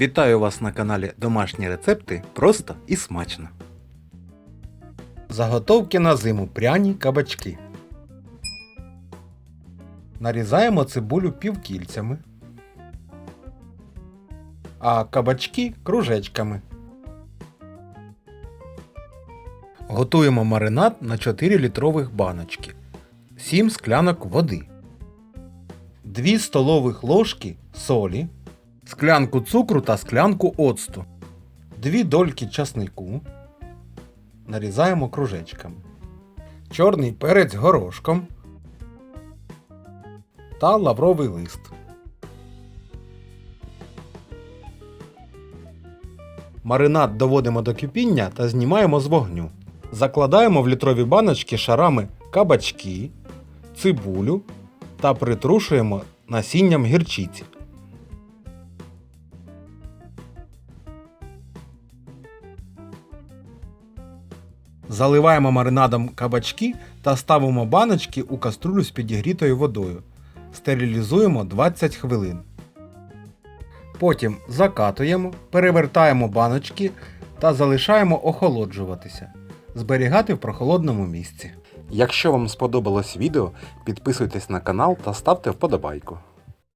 Вітаю вас на каналі Домашні рецепти просто і смачно. Заготовки на зиму пряні кабачки. Нарізаємо цибулю півкільцями, а кабачки кружечками. Готуємо маринад на 4 літрових баночки, 7 склянок води, 2 столових ложки солі, склянку цукру та склянку оцту, 2 дольки часнику. Нарізаємо кружечками. Чорний перець горошком та лавровий лист. Маринад доводимо до кипіння та знімаємо з вогню. Закладаємо в літрові баночки шарами кабачки, цибулю та притрушуємо насінням гірчиці. Заливаємо маринадом кабачки та ставимо баночки у каструлю з підігрітою водою. Стерилізуємо 20 хвилин. Потім закатуємо, перевертаємо баночки та залишаємо охолоджуватися. Зберігати в прохолодному місці. Якщо вам сподобалось відео, підписуйтесь на канал та ставте вподобайку.